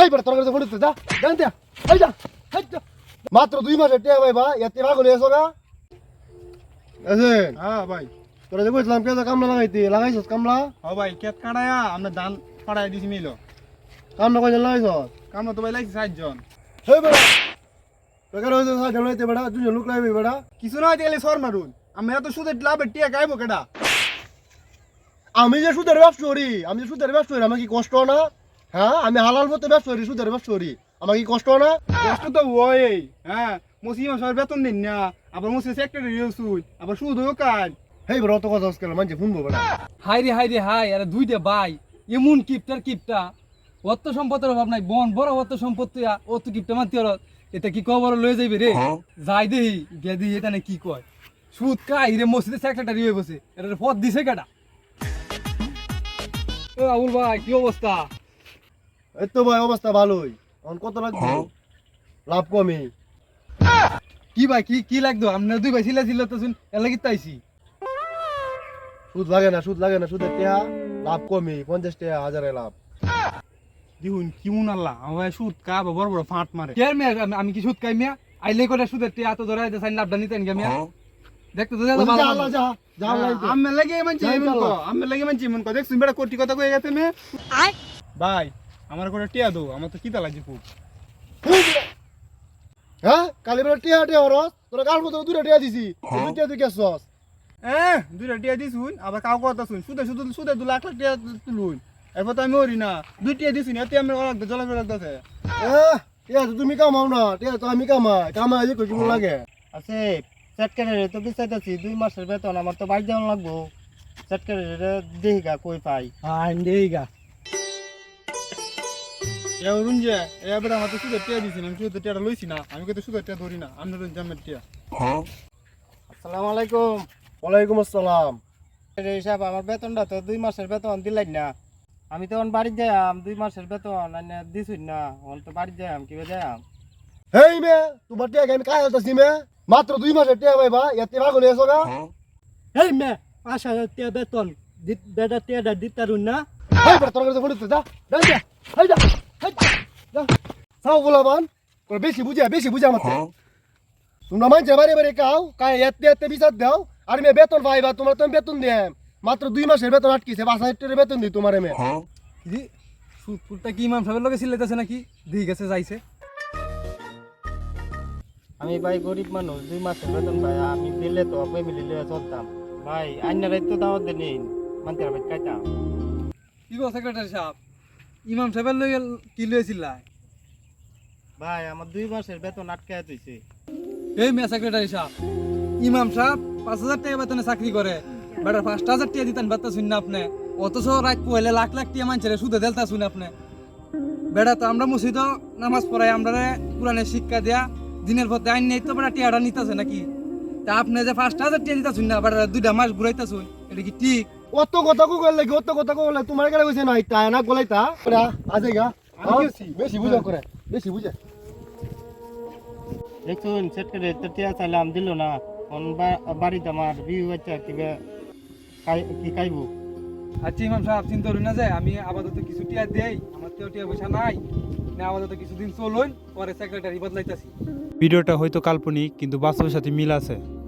এই বেটা তোর কাছে ফোন যা জানতে এই যা এই যা। মাত্র দুই মাসের টিয়া ভাই বা এতে ভাগ হলে এসো গা। হ্যাঁ ভাই। তোরা যে কইছিলাম কে কামলা লাগাইতে লাগাইছস কামলা? ও ভাই কেত কাটায়া আমরা ধান পাড়াই দিছি মিল। কামলা কয়জন লাগাইছস? কামনা তো ভাই লাগছে ষাটজন হেই বেটা বেকার হয়েছে সাহায্য লাইতে বেটা দুজন লোক লাইবি বেটা। কিছু না হইতে গেলে সর মারুন। আমি এত সুদের লাভের টিয়া গাইবো কেডা? আমি যে সুদের ব্যবসা করি আমি যে সুদের ব্যবসা করি আমার কি কষ্ট না? হ্যাঁ আমি হালাল পথে ব্যবসা করি সুদের ব্যবসা করি। আমার কি কষ্ট না? কষ্ট তো ওই হ্যাঁ। মুসি মাসের বেতন দিন না আবার মুসি সেক্রেটারি সুই আবার সুদ হইও কাজ। হেই বেটা অত কথা আজকাল মানছে শুনব বেটা হাই রে হাই রে হাই আরে দুইটা ভাই এমন কিপটার কিপটা। অত সম্পদের অভাব নাই বন বড় অত সম্পত্তি অত কিপটা মাতি ওর এটা কি কবর লয়ে যাইবে রে? যাই দেহি গে দিহি এটা না কি কয়? সুদ কাই রে মসজিদে সেক্রেটারি হয়ে বসে এটা পদ দিছে ও আবুল ভাই কি অবস্থা? এই তো ভাই অবস্থা ভালোই। এখন কত লাগবে? লাভ কমই কি ভাই কি কি লাগতো? আপনার দুই ভাই ছিল ছিল তো শুন এর লাগি তাইছি? সুদ লাগে না সুদ লাগে না সুদের টেহা লাভ কমই পঞ্চাশ টাকা হাজারে লাভ। দিহুন কিমুন আল্লাহ আমার সুদ কা বড় বড় ফাঁট মারে। কে মিয়া আমি- কি সুদ খাই মিয়া? আইলে করে সুদের তে এত ধরে সাইন লাভটা নিতেন কে মিয়া? দেখতে তো দেখো যা ভালো যা তো। আমি লাগে মানছি আমি লাগে মানছি এমন কো দেখছুন বেটা কোটি কথা কই গেছে মে ভাই আমার করে টিয়া দো আমার তো কিতা লাগছে খুব। হ্যাঁ? কালি বেলা টিয়া টিয়া হরস? তোরা কাল মতো দুটা টিয়া দিছি? তুই টিয়া তুই কেসস এ দুইটা টিয়া দিছুন আবার কাউ কথা শুন। সুদে সুদে সুদে দু লাখ লাখ টিয়া তুলুন। এরপর তো আমি ওরি না। দুই টিয়া দিছুন এতে আমি অনেক জলা জলা লাগতেছে টিয়া তো তুমি কামাও না টিয়া তো আমি কামাই কামাই যে কই লাগে। আছে চেটকারে তো বিচাইতেছি দুই মাসের বেতন আমার তো বাড়ি যাওয়া লাগবো। চেটকারে দেহিগা কই পাই? আইন দেইগা এ অরুণ যে এবার আমার তো টিয়া দিছুন আমি সুদে টিয়াটা লইছি না আমি কিন্তু টিয়া ধরি না আমি জামের টিয়া। আসসালামু আলাইকুম। ওয়ালাইকুম আসসালাম। এই হিসাব আমার বেতনটা তো দুই মাসের বেতন দিলাই না। আমি তখন বাড়ি যাইম দুই মাসের বেতন আইনা দিছুই না। এখন তো বাড়ি যাইম কীভাবে যাইম হেই মে তোমার টিয়া আমি কাজ আলতাছি মে? মাত্র দুই মাসের টিয়া ভাই বা এতে ভাগ হলে এসো গা। এই মে পাঁচ হাজার টাকা বেতন বেটা টাকাটা দিতারুন না। হেই ফোন যা। এই যা, যা। সাও গোলাবান করে বেশি বুঝা বেশি বুঝা মাত্র তোমরা মানছে বারে বারে কাও কায় এতে এতে বিচার দাও আর মে বেতন পাইবা তোমার তো আমি বেতন দিয়ে মাত্র দুই মাসের বেতন আটকিছে পাঁচ হাজার টাকার বেতন দিই তোমার মে কি সুদ ফুলটা কি ইমাম সাহেবের লগে সিলাইতেছে নাকি দিয়ে গেছে যাইছে আমি ভাই গরিব মানুষ দুই মাসের বেতন ভাই আমি দিলে তো ফ্যামিলি লিয়ে চলতাম ভাই আইনার তো দাওয়াত দিন মানতে ভাই খাইতাম কি গো সেক্রেটারি সাহেব ইমাম সাহেবের লগে কি লইছিলাই ভাই আমার দুই মাসের বেতন আটকে তুইছে এই মেয়ে সেক্রেটারি সাহেব ইমাম সাহেব পাঁচ হাজার টাকা বেতনে চাকরি করে। বেটার পাঁচ হাজার টাকা দিতেন বার্তা শুন না আপনি। অথচ রাত পহলে লাখ লাখ টাকা মানছে সুদে দেলতা শুন আপনি। বেটা তো আমরা মসজিদ নামাজ পড়াই আমরা কোরআনের শিক্ষা দেয়া দিনের পর আইন নেই তো বেটা টিয়াটা নিতেছে নাকি? তা আপনি যে পাঁচ হাজার টাকা দিতেছুন না বেটা দুইটা মাস ঘুরাইতেছুন এটা কি ঠিক? অত কথা কো গেলে অত কথা কো গেলে তোমার কাছে কইছে? না ইতা না গলাইতা ওরা আজে গা। আমি গেছি। বেশি বুঝা করে বেশি বুঝা। দেখুন সেট করে তো টিয়া চাইলাম দিল না। বা- বাড়িতে আমার বিয়ে বাচ্চা কিবা কি খাইবো? আচ্ছা ইমাম সাহেব চিন্তা করি না যে আমি আপাতত কিছু টিয়া দেই আমার তো টিয়া পয়সা নাই। না আপাতত কিছুদিন চলুন পরে সেক্রেটারি বদলাইতেছি। ভিডিওটা হয়তো কাল্পনিক কিন্তু বাস্তবের সাথে মিল আছে।